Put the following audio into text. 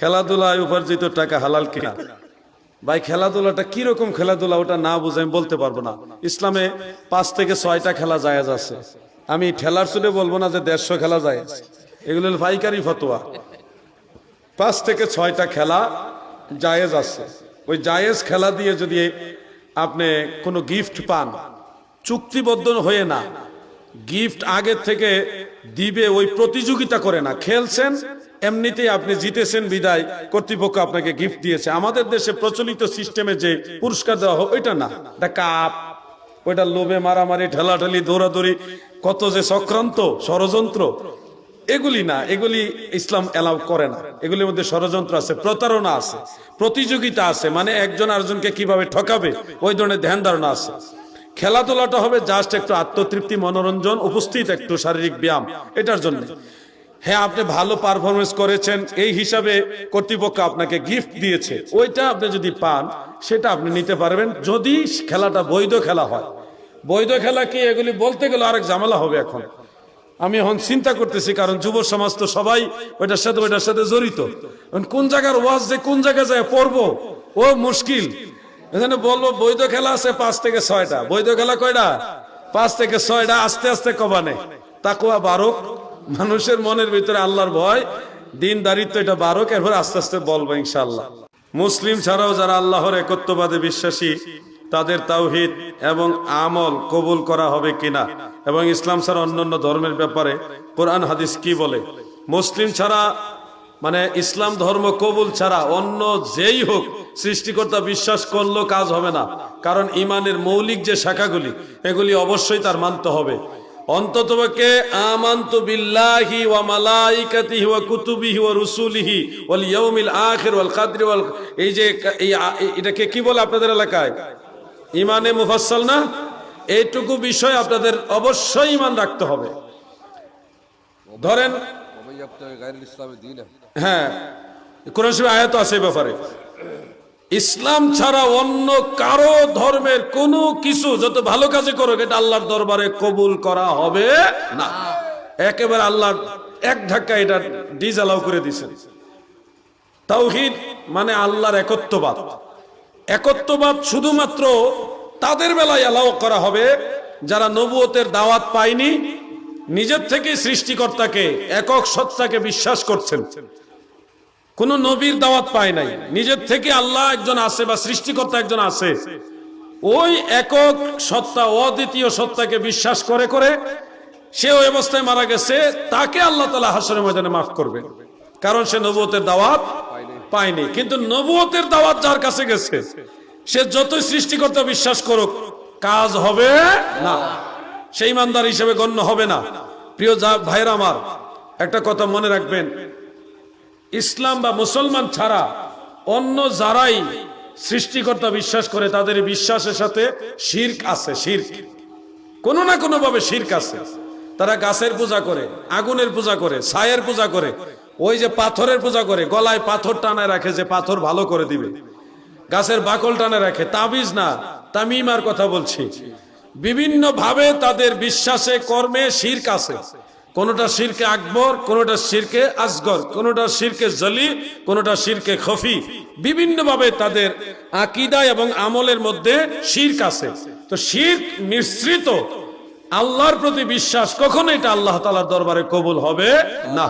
খেলাধুলায় উপার্জিত টাকা হালাল কিনা? ভাই, খেলাধুলাটা কীরকম খেলাধুলা ওটা না বুঝে আমি বলতে পারব না। ইসলামে পাঁচ থেকে ছয়টা খেলা জায়েজ আছে। আমি ঠেলার সুলে বলব না যে দেড়শো খেলা যায় এগুলো হলো পাইকারি ফতোয়া। পাঁচ থেকে ছয়টা খেলা জায়েজ আছে। ওই জায়েজ খেলা দিয়ে যদি আপনি কোনো গিফট পান, চুক্তিবদ্ধ হয়ে না, গিফট আগের থেকে দিবে, ওই প্রতিযোগিতা করে না, খেলছেন এমনিতেই আপনি জিতেছেন বিদায়, কর্তৃপক্ষ আপনাকে গিফট দিয়েছে। আমাদের দেশে প্রচলিত সিস্টেমে যে পুরস্কার দেওয়া হয়, ওইটা না। এটা কাপ, ওইটা লোভে মারামারি, ঠেলাঠেলি, দৌড়াদৌড়ি, কত যে চক্রান্ত, ষড়যন্ত্র, এগুলি না, এগুলি ইসলাম এলাও করে না। এগুলির মধ্যে ষড়যন্ত্র আছে, প্রতারণা আছে, প্রতিযোগিতা আছে মানে একজন আরেকজনকে কীভাবে ঠকাবে, ওই ধরনের ধ্যান ধারণা আছে। খেলাধুলাটা হবে জাস্ট একটু আত্মতৃপ্তি, মনোরঞ্জন, উপস্থিত একটু শারীরিক ব্যায়াম, এটার জন্য। হ্যাঁ আপনি ভালো পারফরমেন্স করেছেন, এই হিসাবে কর্তৃপক্ষ আপনাকে গিফট দিয়েছে। ওইটা আপনি যদি পান, সেটা আপনি নিতে পারবেন। যদি খেলাটা বৈধ খেলা হয়। বৈধ খেলা কি? এগুলি বলতে গেলে আরেক ঝামেলা হবে এখন। আমি এখন চিন্তা করতেছি, কারণ যুব সমাজ তো সবাই ওইটার সাথে ওইটার সাথে জড়িত। কোন জায়গার ওয়াজ যে কোন জায়গায় যায় পড়ব, ও মুশকিল। এখানে বলব, বৈধ খেলা আছে পাঁচ থেকে ছয়টা। বৈধ খেলা কয়টা? পাঁচ থেকে ছয়টা, আস্তে আস্তে কবানে। তাকুয়া বারক। মানুষের মনের ভিতরে আল্লাহর ভয়, দিন দারিত্ব এটা বারক এরপর আস্তে আস্তে বলব ইনশাল্লাহ মুসলিম ছাড়াও যারা আল্লাহর একত্ববাদে বিশ্বাসী, তাদের তাওহিদ এবং আমল কবুল করা হবে কিনা এবং ইসলাম ছাড়া অন্যান্য ধর্মের ব্যাপারে কোরআন, হাদিস কি বলে? মুসলিম ছাড়া মানে ইসলাম ধর্ম কবুল ছাড়া অন্য যেই হোক, সৃষ্টিকর্তা বিশ্বাস করলেও কাজ হবে না। কারণ ইমানের মৌলিক যে শাখাগুলি, এগুলি অবশ্যই তার মানতে হবে। অন্ততপক্ষে আমান্তু বিল্লাহি ওয়া মালাইকাতিহি ওয়া কুতুবিহি ওয়া রুসুলিহি ওয়াল ইয়াউমিল আখির ওয়াল কাদরি ওয়াল এই যে এই এটাকে কি বলে আপনাদের এলাকায়? ইমানে মুফাসসাল না? এইটুকু বিষয় আপনাদের অবশ্যই ইমান রাখতে হবে। ধরেন হ্যাঁ কোরআন শরীফ আয়াত আছে ব্যাপারে। ইসলাম ছাড়া অন্য কারও ধর্মের কোনো কিছু যত ভালো কাজে করো এটা আল্লাহর দরবারে কবুল করা হবে না। একেবারে আল্লাহ এক ধাক্কা এটা ডিজালাও করে দিছেন তাওহিদ মানে আল্লাহর একত্ববাদ। একত্ববাদ শুধুমাত্র তাদের বেলায় এলাও করা হবে, যারা নবুয়তের দাওয়াত পায়নি, নিজের থেকে সৃষ্টিকর্তাকে, একক সত্তাকে বিশ্বাস করছেন। কোন নবীর দাওয়াত পায় নাই। নিজের থেকে আল্লাহ একজন আছে বা সৃষ্টিকর্তা একজন আছে। ওই একক সত্তা, অদ্বিতীয় সত্তাকে বিশ্বাস করে করে সে ওই অবস্থায় মারা গেছে, তাকে আল্লাহ তালা হাসরের ময়দানে মাফ করবে। কারণ সে নবুয়তের দাওয়াত পায়নি। কিন্তু নবুয়তের দাওয়াত যার কাছে গেছে, সে যতই সৃষ্টিকর্তা বিশ্বাস করুক, কাজ হবে না। সেই ইমানদার হিসেবে গণ্য হবে না। প্রিয় যা ভাইরা আমার, একটা কথা মনে রাখবেন। ইসলাম বা মুসলমান ছাড়া অন্য যারাই সৃষ্টিকর্তা বিশ্বাস করে, তাদের বিশ্বাসের সাথে শির্ক আছে, শির্ক। কোনো না কোনো ভাবে শির্ক আছে। তারা গাছের পূজা করে, আগুনের পূজা করে ছায়ের পূজা করে, ওই যে পাথরের পূজা করে, গলায় পাথর টানায় রাখে যে পাথর ভালো করে দিবে। গাছের বাকল টানে রাখে, তাবিজ না তামিমার কথা বলছি। বিভিন্ন ভাবে তাদের বিশ্বাসে, কর্মে শির্ক আছে। কোনটা শিরকে আকবর, কোনটা শিরকে আসগর, কোনটা শিরকে জলি, কোনটা শিরকে খফি। বিভিন্নভাবে তাদের আকিদা এবং আমলের মধ্যে শির্ক আছে। তো শির্ক মিশ্রিত আল্লাহর প্রতি বিশ্বাস, কখনো এটা আল্লাহ তালার দরবারে কবুল হবে না।